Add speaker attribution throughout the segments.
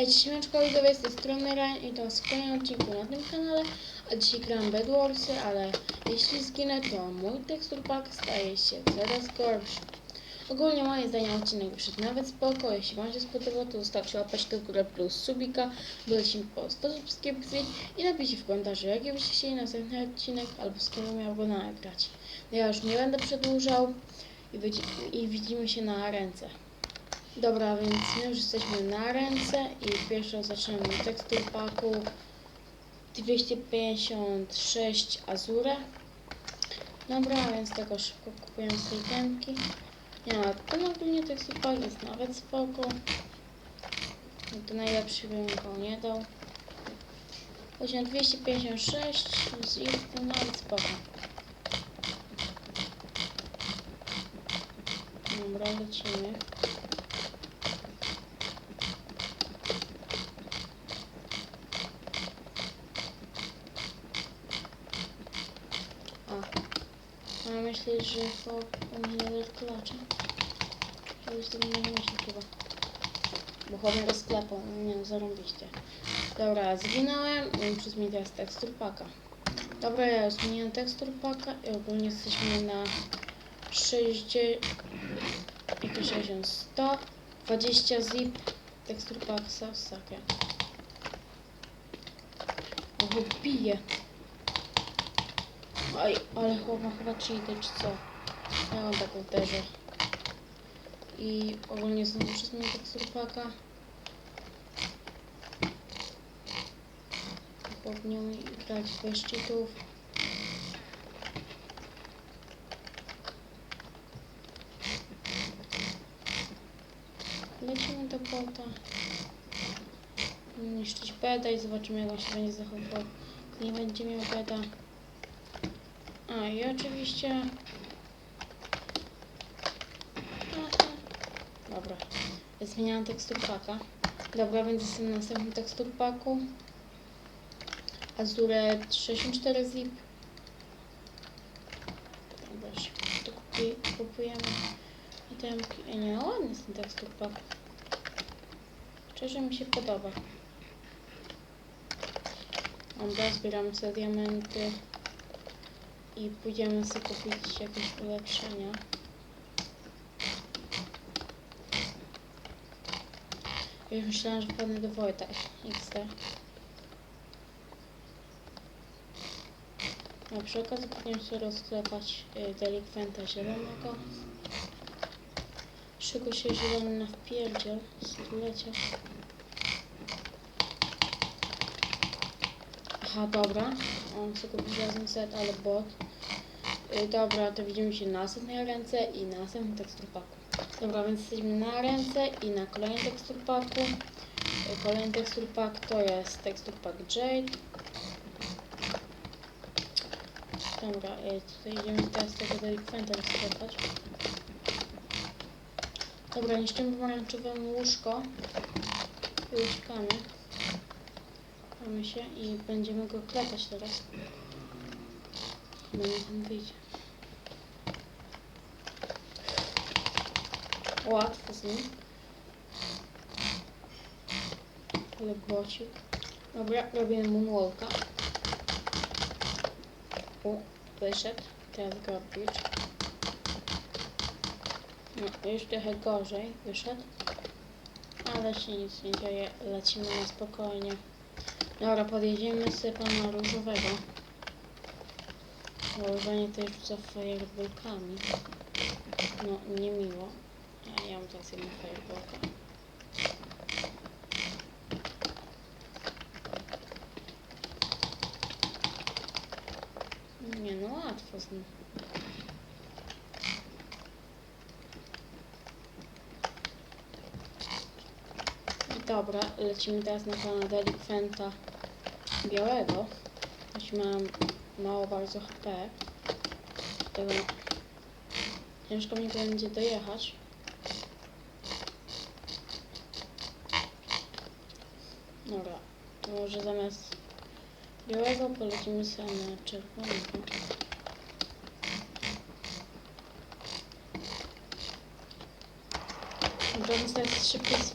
Speaker 1: Hej, cześć widzowie, z tej strony Ryan i to jest kolejny odcinku na tym kanale, a dzisiaj gram Bedwarsy, ale jeśli zginę, to mój tekstur pack staje się coraz gorszy. Ogólnie moje zdanie odcinek wyszedł nawet spoko, jeśli wam się spodobał, to zostawcie łapeczkę w górę plus subika, wylecimy po 100 subskrypcji i napiszcie w komentarzu, jaki byście chcieli następny odcinek, albo z kim miał go nagrać. Ja już nie będę przedłużał i, i widzimy się na ręce. Dobra, więc my już jesteśmy na ręce i pierwsze zaczynamy tekstur paku 256 Azure. Dobra, więc tego szybko kupujemy sobie temki. Nie ma, ten ogólnie tekstur pak jest nawet spoko. No To najlepszy bym go nie dał. Poziom 256 z ich nawet spoko. Dobra, lecimy. A, a myślisz, że to u mnie nadal klacze? To już tego nie myśli chyba. Bo chodzę do sklepu, nie no, zarąbiście. Dobra, zginąłem i przez mi tekstur paka. Dobra, ja już zmieniłem tekstur paka i ogólnie jesteśmy na 60... Jakie 60? 100, 20 zip, tekstur pak, sakę. Oho, bije. Oj, ale chłopak chyba cheaty, czy co? Ja mam taką uderzę. I ogólnie znowu przez mnie. Chłop nie umie grać bez cheatów. Lecimy do bota. Niszczyć beda i zobaczymy jak on się będzie zachowywał. Nie będzie miał beda. A i oczywiście. Dobra. Zmieniałam tekstur paka. Dobra, więc jestem na następnym tekstur paku. Azure 64 zip. Dobra, to kupuj, kupujemy. Itemki. Ej, nie, no ładny jest ten tekstur pak. Szczerze mi się podoba. Dobra, zbieramy sobie diamenty i pójdziemy sobie kupić jakieś ulepszenia. Już myślałam, że wpadnę do Wojta XD. A przy okazji powinien sobie rozklepać y, delikwenta zielonego. Szykuj się zielony na wpierdziel, stulecia. Aha, dobra. On sobie kupił razem set, ale bot. Y, dobra, to widzimy się na następnej ręce i na następnym tekstur paku. Dobra, więc jesteśmy na ręce i na kolejnym tekstur paku. Y, Kolejny tekstur pak to jest tekstur pak Jade. Dobra, y, tutaj idziemy teraz tego delikwenta rozklepać. Dobra, niszczymy pomarańczowe łóżko. Łóżkami. Mamy się i będziemy go klepać teraz. Chyba nie tam wyjdzie. Łatwo z nim. Ale błocik. Dobra, robimy moonwalka. O, wyszedł. Teraz garbage. No, już trochę gorzej wyszedł. Ale się nic nie dzieje. Lecimy na spokojnie. Dobra, podjedziemy sobie pana różowego. Różanie to już rzuca fajerbolkami. No, niemiło. Ja, ja mam teraz jedną fajerbolkę. Nie no, łatwo z nim. Dobra, lecimy teraz na pana delikwenta białego. Choć mam mało bardzo HP. Tego ciężko mi będzie dojechać. Dobra, to może zamiast białego polecimy sobie na czerwonego. Dobra, teraz szybko... z-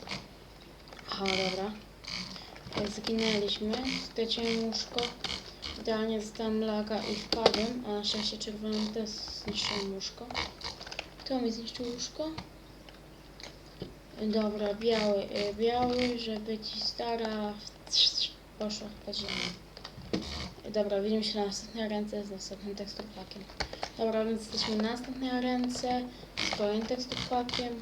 Speaker 1: Aha, dobra. Zginęliśmy, straciłem łóżko. Idealnie dostałem laga i wpadłem, a na szczęście czerwonym też zniszczyłem łóżko. Kto mi zniszczył łóżko? Dobra, biały, y, biały, żeby ci stara poszła pod ziemię. Dobra, widzimy się na następnej ręce z następnym teksturpakiem. Dobra, więc jesteśmy na następnej ręce z kolejnym teksturpakiem.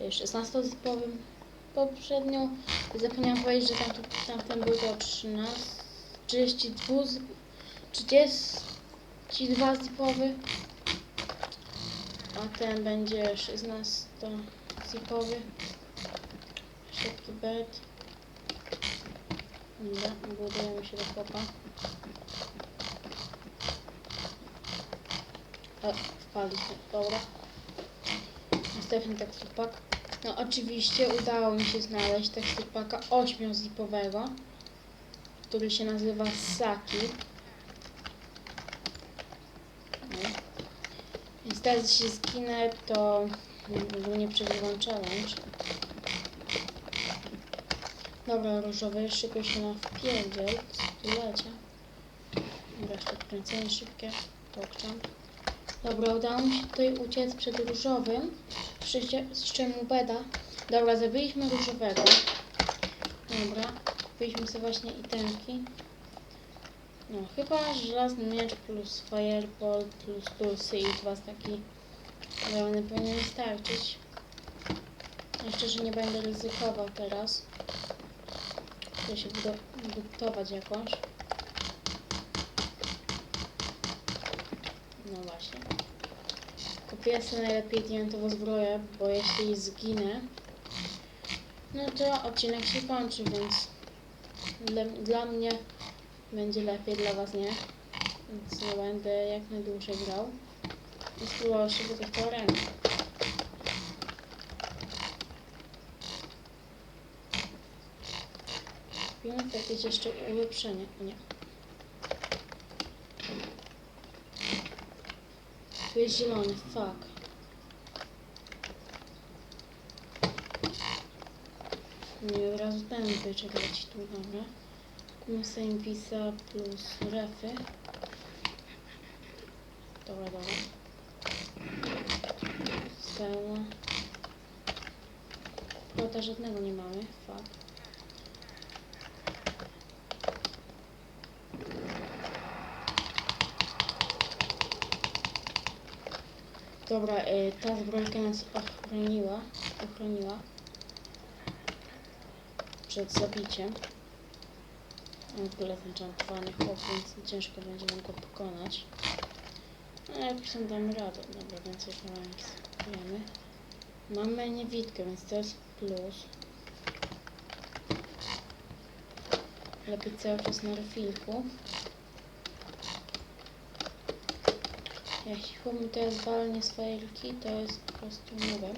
Speaker 1: 16-zipowym. Poprzednio zapomniałam powiedzieć, że tamten, tamten był do 13, 32, zip- 32 zipowy. A ten będzie 16 zipowy. Szybki bed. Dobra, budujemy się do chłopa. O, wpadliśmy, dobra. Następny tekstur pack. No oczywiście udało mi się znaleźć tekstur packa 8-zipowego, który się nazywa Saki. Więc teraz się zginę, to nie przegrywam challenge. Dobra, różowy, szykuj się na wpierdziel, stulecie. Dobra, jeszcze kręcenie szybkie, pokczam. Dobra, udało mi się tutaj uciec przed różowym, z mu beda. Dobra, zabiliśmy różowego. Dobra, kupiliśmy sobie właśnie itemki. No, chyba żelazny miecz plus fireball plus tulsy i dwa taki pełny powinien starczyć. Jeszcze, że nie będę ryzykował teraz. Chcę się budo- budować jakoś. No właśnie. Kupię sobie najlepiej diamentową zbroję, bo jeśli zginę, no to odcinek się kończy, więc dla, dla mnie będzie lepiej, dla was nie. Więc nie będę jak najdłużej grał. I spróbował się wygrać tą rękę. Kupimy jakieś jeszcze ulepszenie. Nie. Tu jest zielony, fuck. Nie, od razu byczek leci tu, dobra. Kupimy sobie Invisa plus refy. Dobra, dobra. Stella. Kota żadnego nie mamy, fuck. Dobra, y, ta zbrojka nas ochroniła, ochroniła przed zabiciem. W ogóle ten czantowany chłop, więc ciężko będzie nam go pokonać. Ale jakoś tam damy radę. Dobra, więcej kawałek wiemy. Mamy niewidkę, więc to jest plus. Lepiej cały czas na refilku. Chłop mi teraz walnie z fajerki, to jest po prostu nubem.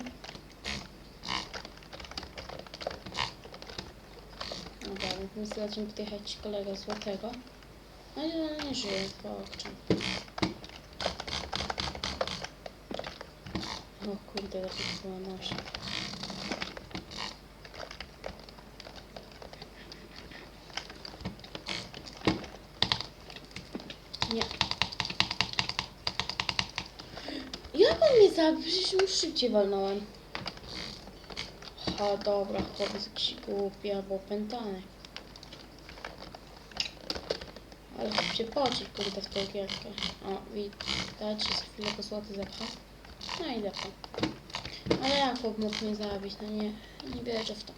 Speaker 1: Dobra, więc zaczniemy podjechać kolegę złotego. No i on nie żyje, po okczem. O kurde, to była nasza. Nie. Jak on mnie zabił? Przecież już szybciej walnąłem. Ha, dobra, chłopiec jakiś głupi albo opętany. Ale chłop się poci, kurde, w tą gierkę. O, widać, że chwilę go złoty zepcha. No i zepcha. Ale jak chłop mógł mnie zabić? No nie, nie wierzę w to.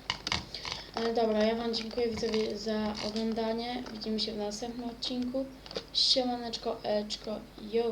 Speaker 1: Ale dobra, ja wam dziękuję widzowie za oglądanie. Widzimy się w następnym odcinku. Siemaneczko, eczko, yo!